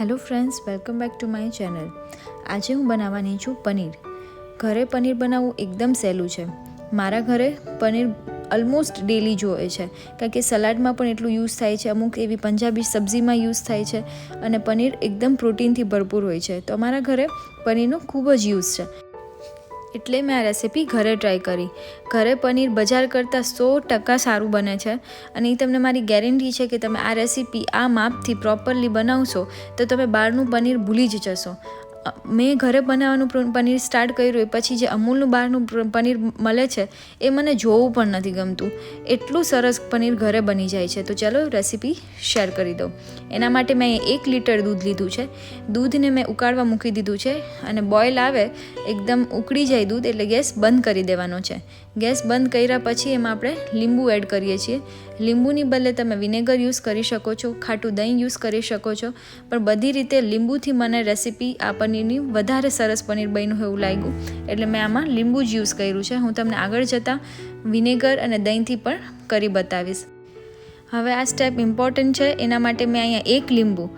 Hello friends, welcome back to my channel. આજે હું બનાવવાની છું પનીર. ઘરે પનીર બનાવવું એકદમ સહેલું છે. મારા ઘરે પનીર ઓલમોસ્ટ ડેલી જોઈએ છે. કારણ કે સલાડમાં પણ એટલું યુઝ થાય છે, અમુક એવી પંજાબી સબ્જીમાં યુઝ થાય છે અને પનીર એકદમ પ્રોટીનથી ભરપૂર હોય છે. તો અમારા ઘરે પનીરનો ખૂબ જ યુઝ છે. એટલે મેં આ રેસીપી ઘરે ટ્રાય કરી. ઘરે પનીર બજાર કરતાં સો ટકા સારું બને છે અને એ તમને મારી ગેરંટી છે કે તમે આ રેસીપી આ માપથી પ્રોપરલી બનાવશો તો તમે બહારનું પનીર ભૂલી જ જશો. મેં ઘરે બનાવવાનું પનીર સ્ટાર્ટ કર્યું પછી જે અમૂલનું બહારનું પનીર મળે છે, એ મને જોવું પણ નથી ગમતું. એટલું સરસ પનીર ઘરે બની જાય છે. તો ચાલો રેસીપી શેર કરી દઉં. એના માટે મેં એક લીટર દૂધ લીધું છે. દૂધને મેં ઉકાળવા મૂકી દીધું છે અને બોઇલ આવે, એકદમ ઉકળી જાય દૂધ એટલે ગેસ બંધ કરી દેવાનો છે. ગેસ બંધ કર્યા પછી એમાં આપણે લીંબુ એડ કરીએ છીએ. લીંબુની બદલે તમે વિનેગર યુઝ કરી શકો છો, ખાટું દહીં યુઝ કરી શકો છો. પણ બધી રીતે લીંબુથી મને રેસીપી આ પનીરની વધારે સરસ પનીર બન્યું એવું લાગ્યું. એટલે મેં આમાં લીંબુ જ યુઝ કર્યું છે. હું તમને આગળ જતાં વિનેગર અને દહીંથી પણ કરી બતાવીશ. હવે આ સ્ટેપ ઇમ્પોર્ટન્ટ છે. એના માટે મેં અહીંયા એક લીંબુ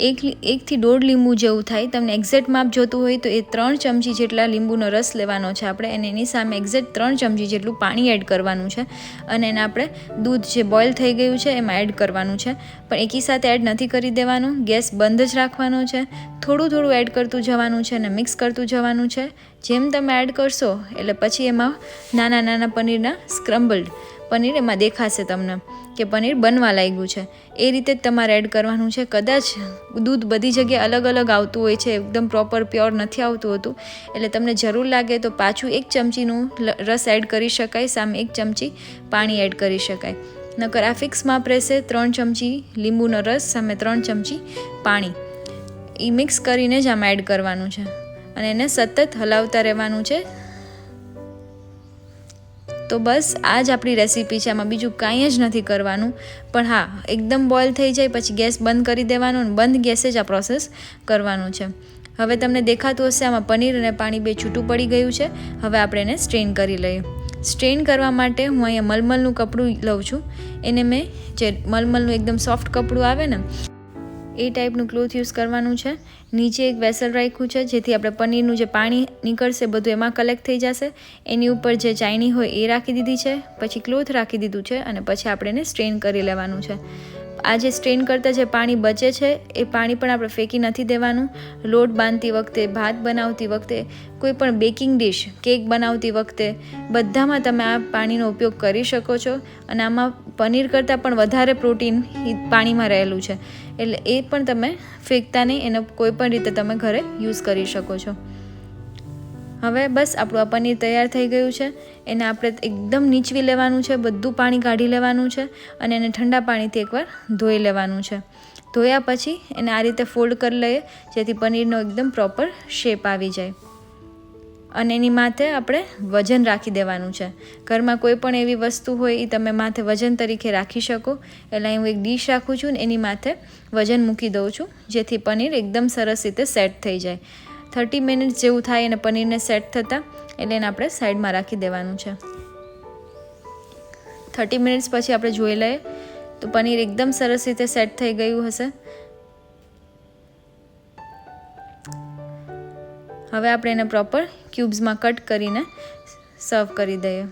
એક એકથી દોઢ લીંબુ જેવું થાય. તમને એક્ઝેક્ટ માપ જોતું હોય તો એ ત્રણ ચમચી જેટલા લીંબુનો રસ લેવાનો છે આપણે અને એની સામે એક્ઝેક્ટ ત્રણ ચમચી જેટલું પાણી એડ કરવાનું છે અને એને આપણે દૂધ જે બોઇલ થઈ ગયું છે એમાં એડ કરવાનું છે. પણ એકી સાથે એડ નથી કરી દેવાનું. ગેસ બંધ જ રાખવાનો છે. થોડું થોડું એડ કરતું જવાનું છે અને મિક્સ કરતું જવાનું છે. જેમ તમે એડ કરશો એટલે પછી એમાં નાના નાના પનીરના સ્ક્રમ્બલ્ડ પનીર એમાં દેખાશે તમને કે પનીર બનવા લાગ્યું છે. એ રીતે જ તમારે એડ કરવાનું છે. કદાચ દૂધ બધી જગ્યાએ અલગ અલગ આવતું હોય છે, એકદમ પ્રોપર પ્યોર નથી આવતું હોતું. એટલે તમને જરૂર લાગે તો પાછું એક ચમચીનું રસ એડ કરી શકાય, સામે એક ચમચી પાણી એડ કરી શકાય. નકર આ ફિક્સ માપ રહેશે ત્રણ ચમચી લીંબુનો રસ, સામે ત્રણ ચમચી પાણી. એ મિક્સ કરીને જ આમાં એડ કરવાનું છે. અને એને સતત હલાવતા રહેવાનું છે. તો બસ આ જ આપણી રેસીપી છે. આમાં બીજું કાંઈ જ નથી કરવાનું. પણ હા, એકદમ બોઇલ થઈ જાય, પછી ગેસ બંધ કરી દેવાનો અને બંધ ગેસે જ આ પ્રોસેસ કરવાનું છે. હવે તમને દેખાતું હશે, આમાં પનીર અને પાણી બે છૂટું પડી ગયું છે. હવે આપણે એને સ્ટ્રેન કરી લઈએ. સ્ટ્રેન કરવા માટે હું અહીંયા મલમલનું કપડું લઉં છું. એને મેં જે મલમલનું એકદમ સોફ્ટ કપડું આવે ને એ ટાઈપનું ક્લોથ યુઝ કરવાનું છે. નીચે એક વેસલ રાખ્યું છે, જેથી આપણે પનીરનું જે પાણી નીકળશે બધું એમાં કલેક્ટ થઈ જશે. એની ઉપર જે ચાયણી હોય એ રાખી દીધી છે, પછી ક્લોથ રાખી દીધું છે અને પછી આપણે એને સ્ટ્રેન કરી લેવાનું છે. આ જે સ્ટ્રેન કરતાં જે પાણી બચે છે, એ પાણી પણ આપણે ફેંકી નથી દેવાનું. લોટ બાંધતી વખતે, ભાત બનાવતી વખતે, કોઈ પણ બેકિંગ ડિશ, કેક બનાવતી વખતે, બધામાં તમે આ પાણીનો ઉપયોગ કરી શકો છો. અને આમાં પનીર કરતાં પણ વધારે પ્રોટીન પાણીમાં રહેલું છે. એટલે એ પણ તમે ફેંકતા નહીં, એનો કોઈ પણ રીતે તમે ઘરે યુઝ કરી શકો છો. હવે બસ આપણું આ પનીર તૈયાર થઈ ગયું છે. એને આપણે એકદમ નીચવી લેવાનું છે, બધું પાણી કાઢી લેવાનું છે અને એને ઠંડા પાણીથી એકવાર ધોઈ લેવાનું છે. ધોયા પછી એને આ રીતે ફોલ્ડ કરી લઈએ, જેથી પનીરનો એકદમ પ્રોપર શેપ આવી જાય. અને એની માથે આપણે વજન રાખી દેવાનું છે. ઘરમાં કોઈ પણ એવી વસ્તુ હોય એ તમે માથે વજન તરીકે રાખી શકો. એટલે હું એક ડીશ રાખું છું ને એની માથે વજન મૂકી દઉં છું, જેથી પનીર એકદમ સરસ રીતે સેટ થઈ જાય. થર્ટી મિનિટ જેવું થાય અને પનીરને સેટ થતાં એટલે એને આપણે સાઈડમાં રાખી દેવાનું છે. થર્ટી મિનિટ્સ પછી આપણે જોઈ લઈએ તો પનીર એકદમ સરસ રીતે સેટ થઈ ગયું હશે. હવે આપણે એને પ્રોપર ક્યુબ્સમાં કટ કરીને સર્વ કરી દઈએ.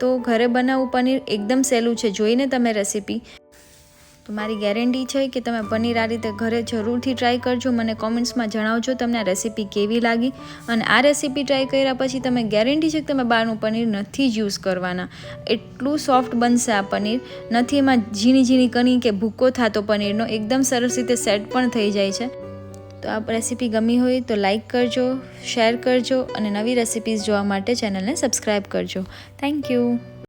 તો ઘરે બનાવવું પનીર એકદમ સહેલું છે. જોઈને તમે રેસીપી તો મારી ગેરંટી છે કે તમે પનીર આ રીતે ઘરે જરૂરથી ટ્રાય કરજો. મને કોમેન્ટ્સમાં જણાવજો તમને આ રેસીપી કેવી લાગી. અને આ રેસીપી ટ્રાય કર્યા પછી તમે ગેરંટી છે કે તમે બહારનું પનીર નથી જ યુઝ કરવાના. એટલું સોફ્ટ બનશે આ પનીર. નથી એમાં ઝીણી ઝીણી કણી કે ભૂકો થતો પનીરનો. એકદમ સરસ રીતે સેટ પણ થઈ જાય છે. તો આ રેસીપી ગમી હોય તો લાઈક કરજો શેર કરજો અને નવી રેસીપીઝ જોવા માટે ચેનલને સબસ્ક્રાઈબ કરજો. Thank you